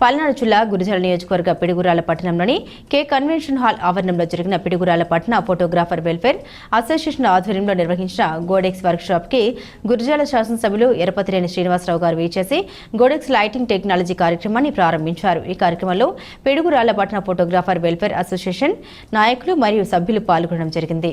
పల్నాడు జిల్లా గురిజల నియోజకవర్గ పిడుగురాల పట్టణంలోని కే కన్వెన్షన్ హాల్ ఆవరణంలో జరిగిన పిడుగురాల పట్టణ ఫోటోగ్రాఫర్ వెల్ఫేర్ అసోసియేషన్ ఆధ్వర్యంలో నిర్వహించిన గోడెక్స్ వర్క్షాప్కి కి గురిజాల శాసనసభ్యులు ఎరపతిరేని శ్రీనివాసరావు గారు వీచేసి గోడెక్స్ లైటింగ్ టెక్నాలజీ కార్యక్రమాన్ని ప్రారంభించారు. ఈ కార్యక్రమంలో పిడుగురాల పట్టణ ఫోటోగ్రాఫర్ వెల్ఫేర్ అసోసియేషన్ నాయకులు మరియు సభ్యులు పాల్గొనడం జరిగింది.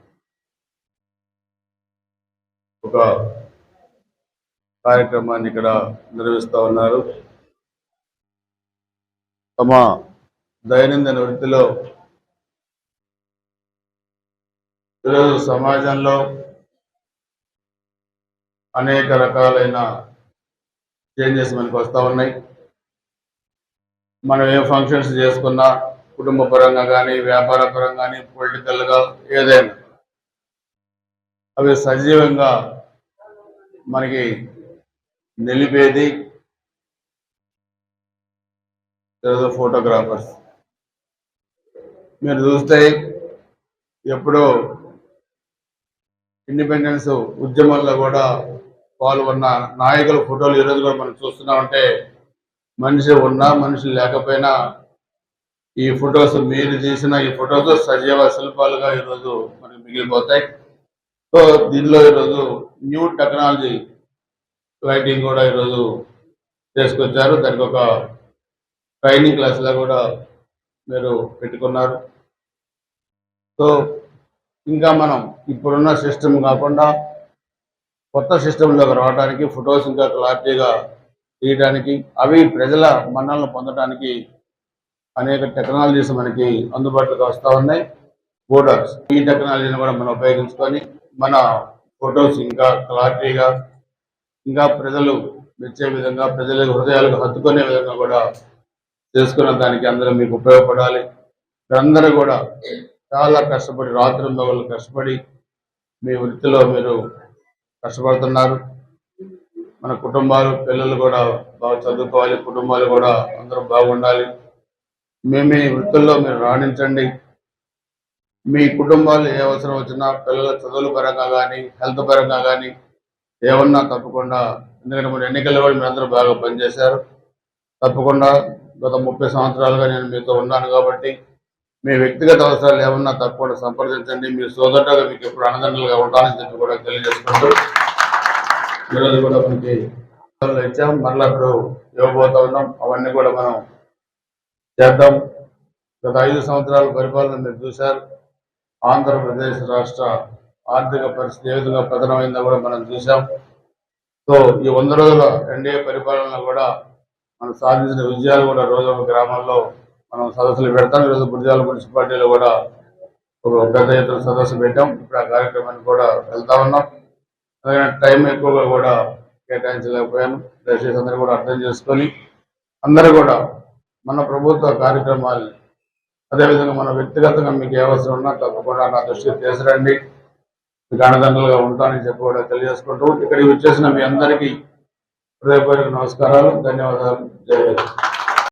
ఒక కార్యక్రమాన్ని ఇక్కడ నిర్వహిస్తూ ఉన్నారు. తమ దైనందిన వృత్తిలో ఈరోజు సమాజంలో అనేక రకాలైన చేంజెస్ మనకు వస్తూ ఉన్నాయి. మనం ఏ ఫంక్షన్స్ చేసుకున్నా కుటుంబ పరంగా కానీ వ్యాపార పరంగా కానీ పొలిటికల్గా ఏదైనా అవి సజీవంగా మనకి నిలిపేది ఫోటోగ్రాఫర్స్ మీరు చూస్తే ఎప్పుడో ఇండిపెండెన్స్ ఉద్యమంలో కూడా పాల్గొన్న నాయకుల ఫోటోలు ఈరోజు కూడా మనం చూస్తున్నామంటే మనిషి ఉన్నా మనిషి లేకపోయినా ఈ ఫొటోస్ మీరు తీసిన ఈ ఫొటోస్ సజీవ శిల్పాలుగా ఈరోజు మనకి మిగిలిపోతాయి. సో దీనిలో ఈరోజు న్యూ టెక్నాలజీ లైటింగ్ కూడా ఈరోజు చేసుకొచ్చారు. దానికి ఒక ట్రైనింగ్ క్లాస్లో కూడా మీరు పెట్టుకున్నారు. సో ఇంకా మనం ఇప్పుడున్న సిస్టమ్ కాకుండా కొత్త సిస్టంలోకి రావడానికి ఫొటోస్ ఇంకా క్లారిటీగా తీయడానికి అవి ప్రజల మన్నలను పొందడానికి అనేక టెక్నాలజీస్ మనకి అందుబాటులోకి వస్తూ ఉన్నాయి. బోర్డర్స్ ఈ టెక్నాలజీని కూడా మనం ఉపయోగించుకొని మన ఫొటోస్ ఇంకా క్లారిటీగా ఇంకా ప్రజలు మెచ్చే విధంగా ప్రజల హృదయాలకు హత్తుకునే విధంగా కూడా చేసుకున్న దానికి అందరూ మీకు ఉపయోగపడాలి. అందరూ కూడా చాలా కష్టపడి రాత్రి వాళ్ళు కష్టపడి మీ వృత్తిలో మీరు కష్టపడుతున్నారు. మన కుటుంబాలు పిల్లలు కూడా బాగా చదువుకోవాలి కుటుంబాలు కూడా అందరూ బాగుండాలి. మేము మీ వృత్తుల్లో మీరు రాణించండి. మీ కుటుంబాలు ఏ అవసరం వచ్చినా పిల్లల చదువుల పరంగా కానీ హెల్త్ పరంగా కానీ ఏమన్నా తప్పకుండా ఎందుకంటే మన ఎన్నికల్లో కూడా మీ అందరూ బాగా పనిచేశారు. తప్పకుండా గత ముప్పై సంవత్సరాలుగా నేను మీతో ఉన్నాను కాబట్టి మీ వ్యక్తిగత అవసరాలు ఏమన్నా తప్పకుండా సంప్రదించండి. మీ సోదరుగా మీకు ఎప్పుడు అన్నదండలుగా ఉంటానని చెప్పి కూడా తెలియజేసుకుంటూ ఈరోజు కూడా మనకి ఇచ్చాం. మరలా ఇప్పుడు ఇవ్వబోతా ఉన్నాం. అవన్నీ కూడా మనం చేద్దాం. గత ఐదు సంవత్సరాల పరిపాలన మీరు చూశారు. ఆంధ్రప్రదేశ్ రాష్ట్ర ఆర్థిక పరిస్థితి ఏ విధంగా పతనమైందో కూడా మనం చూసాం సో ఈ వంద రోజుల ఎన్డీఏ పరిపాలన కూడా మనం సాధించిన విజయాలు కూడా రోజు గ్రామాల్లో మనం సదస్సులు పెడతాం. ఈరోజు గురిజాల మున్సిపాలిటీలో కూడా ఒక పెద్ద ఎత్తున సదస్సు పెట్టాం. ఇప్పుడు ఆ కార్యక్రమానికి కూడా వెళ్తా ఉన్నాం. అలాగే టైం ఎక్కువగా కూడా కేటాయించలేకపోయాను. దయచేసి అందరూ కూడా అర్థం చేసుకొని అందరూ కూడా మన ప్రభుత్వ కార్యక్రమాలు అదేవిధంగా మన వ్యక్తిగతంగా మీకు ఏ అవసరం ఉన్నా తప్పకుండా నా దృష్టికి తీసుకురండి. మీకు అండదండలుగా ఉంటానని చెప్పి కూడా తెలియజేసుకుంటూ ఇక్కడికి వచ్చేసిన మీ అందరికీ హృదయపూర్వక నమస్కారాలు. ధన్యవాదాలు. జయ